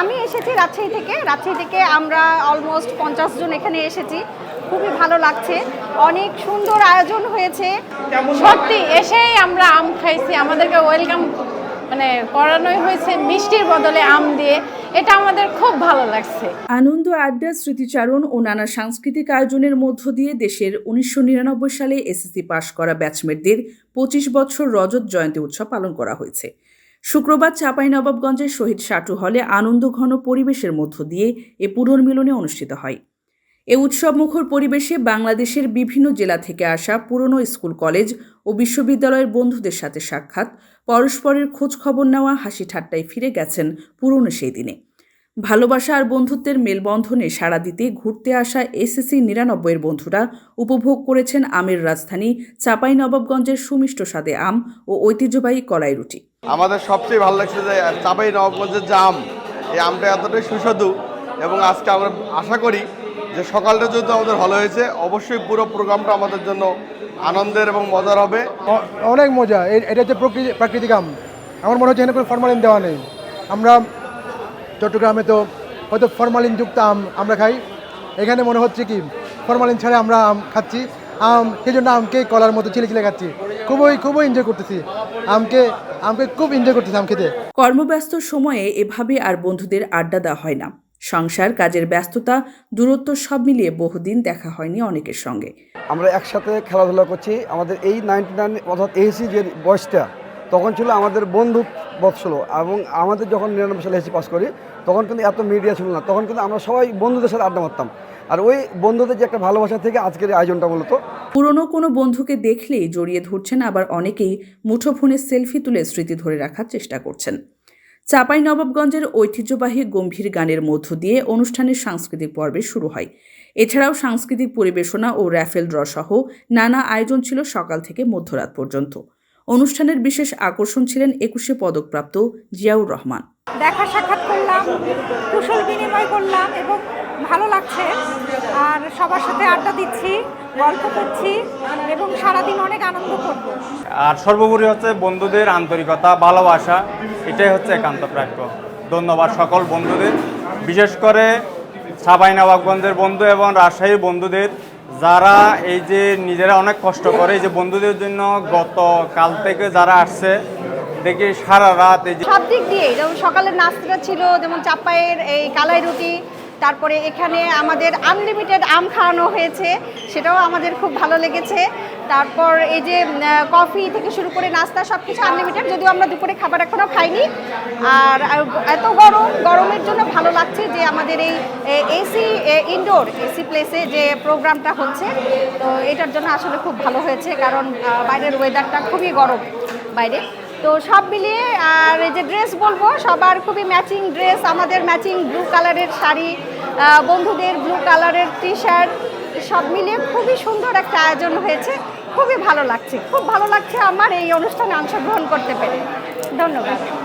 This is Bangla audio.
আমি এসেছি রাজশাহী থেকে। রাজশাহী থেকে আমরা অলমোস্ট পঞ্চাশ জন এখানে এসেছি। খুবই ভালো লাগছে। অনেক সুন্দর আয়োজন হয়েছে। সত্যি এসেই আমরা আম খাইছি। আমাদেরকে ওয়েলকাম মানে করানোই হয়েছে মিষ্টির বদলে আম দিয়ে। এটা আমাদের খুব ভালো লাগছে। আনন্দ আড্ডা স্মৃতিচারণ ও নানা সাংস্কৃতিক আয়োজনের মধ্য দিয়ে দেশের উনিশশো নিরানব্বই সালে এসএসসি পাশ করা ব্যাচমেটদের পঁচিশ বছর রজত জয়ন্তী উৎসব পালন করা হয়েছে। শুক্রবার চাঁপাইনবাবগঞ্জের শহীদ সাটু হলে আনন্দঘন পরিবেশের মধ্য দিয়ে এ পুনর্মিলনে অনুষ্ঠিত হয়। এ উৎসব মুখর পরিবেশে বাংলাদেশের বিভিন্ন জেলা থেকে আসা পুরনো স্কুল, কলেজ ও বিশ্ববিদ্যালয়ের বন্ধুদের সাথে সাক্ষাৎ, পরস্পরের খোঁজ খবর নেওয়া, হাসি ঠাট্টায় ফিরে গেছেন পুরনো সেই দিনে। ভালোবাসা আর বন্ধুত্বের মেলবন্ধনে সাড়া দিতে ঘুরতে আসা এসএসসি নিরানব্বইয়ের বন্ধুরা উপভোগ করেছেন আমের রাজধানী চাঁপাইনবাবগঞ্জের সুমিষ্ট স্বাদে আম ও ঐতিহ্যবাহী কলাই রুটি। আমাদের সবচেয়ে ভালো লাগছে যে চাপাই নবাবগঞ্জের যে আম, এই আমটা এতটাই সুস্বাদু এবং আজকে আমরা আশা করি যে সকালটা যেহেতু আমাদের ভালো হয়েছে, অবশ্যই পুরো প্রোগ্রামটা আমাদের জন্য আনন্দের এবং মজার হবে। অনেক মজা। এটা হচ্ছে প্রকৃতি প্রাকৃতিক আম। আমার মনে হচ্ছে এখানে কোনো ফরমালিন দেওয়া নেই। আমরা চট্টগ্রামে তো হয়তো ফরমালিন যুক্ত আম আমরা খাই। এখানে মনে হচ্ছে কি ফরমালিন ছাড়া আমরা আম খাচ্ছি। আম সেই জন্য আমকে কলার মতো ছিলে ছিলে খাচ্ছি। খুবই খুবই এনজয় করতেছি। আমকে আমকে খুব এনজয় করতেছি আম খেতে। কর্মব্যস্ত সময়ে এভাবে আর বন্ধুদের আড্ডা দেওয়া হয় না। সংসার কাজের ব্যস্ততা দূরত্ব সব মিলিয়ে বহুদিন দেখা হয়নি অনেকের সঙ্গে। আমরা একসাথে খেলাধুলা করছি। আমাদের এই নাইনটি নাইন অর্থাৎ এসি যে বয়সটা তখন ছিল আমাদের বন্ধু বৎসল এবং আমাদের যখন নিরানব্বই সালে এসি পাস করি তখন কিন্তু এত মিডিয়া ছিল না। তখন কিন্তু আমরা সবাই বন্ধুদের সাথে আড্ডা মারতাম। আর ওই বন্ধুদের যে একটা ভালোবাসা থেকে আজকের এই আয়োজনটা মূলত পুরনো কোনো বন্ধুকে দেখলেই জড়িয়ে ধরছেন আবার অনেকেই মুঠোফোনে সেলফি তুলে স্মৃতি ধরে রাখার চেষ্টা করছেন। চাপাই নবাবগঞ্জের ঐতিহ্যবাহী গম্ভীর গানের মধ্য দিয়ে অনুষ্ঠানের সাংস্কৃতিক পর্বে শুরু হয়। এছাড়াও সাংস্কৃতিক পরিবেশনা ও র্যাফেল ড্র সহ নানা আয়োজন ছিল সকাল থেকে মধ্যরাত পর্যন্ত। অনুষ্ঠানের বিশেষ আকর্ষণ ছিলেন একুশে পদকপ্রাপ্ত জিয়াউর রহমান। দেখা সাক্ষাৎ করলাম, কুশল বিনিময় করলাম এবং ভালো লাগছে। আর সবার সাথে আড্ডা দিচ্ছি গল্প করছি এবং সারাদিন অনেক আনন্দ করব। আর সর্বোপরি হচ্ছে বন্ধুদের আন্তরিকতা ভালোবাসা এটাই হচ্ছে একান্ত প্রাপ্য। ধন্যবাদ সকল বন্ধুদের বিশেষ করে সাবাই নবাবগঞ্জের বন্ধু এবং রাজশাহীর বন্ধুদের যারা এই যে নিজেরা অনেক কষ্ট করে এই যে বন্ধুদের জন্য গত কাল থেকে যারা আসছে দেখি সারা রাত এই যে সব দিক দিয়ে যেমন সকালের নাস্তাটা ছিল যেমন চাপাইয়ের এই কালাই রুটি তারপরে এখানে আমাদের আনলিমিটেড আম খাওয়ানো হয়েছে, সেটাও আমাদের খুব ভালো লেগেছে। তারপর এই যে কফি থেকে শুরু করে নাস্তা সব কিছু আনলিমিটেড যদিও আমরা দুপুরে খাবার এখনও খাইনি। আর এত গরম, গরমের জন্য ভালো লাগছে যে আমাদের এই এসি ইনডোর এসি প্লেসে যে প্রোগ্রামটা হচ্ছে, তো এটার জন্য আসলে খুব ভালো হয়েছে, কারণ বাইরের ওয়েদারটা খুবই গরম বাইরে। তো সব মিলিয়ে, আর এই যে ড্রেস বলব, সবার খুবই ম্যাচিং ড্রেস আমাদের ম্যাচিং ব্লু কালারের শাড়ি বন্ধুদের ব্লু কালারের টি শার্ট সব মিলিয়ে খুবই সুন্দর একটা আয়োজন হয়েছে। খুবই ভালো লাগছে, খুব ভালো লাগছে আমার এই অনুষ্ঠানে অংশগ্রহণ করতে পেরে। ধন্যবাদ।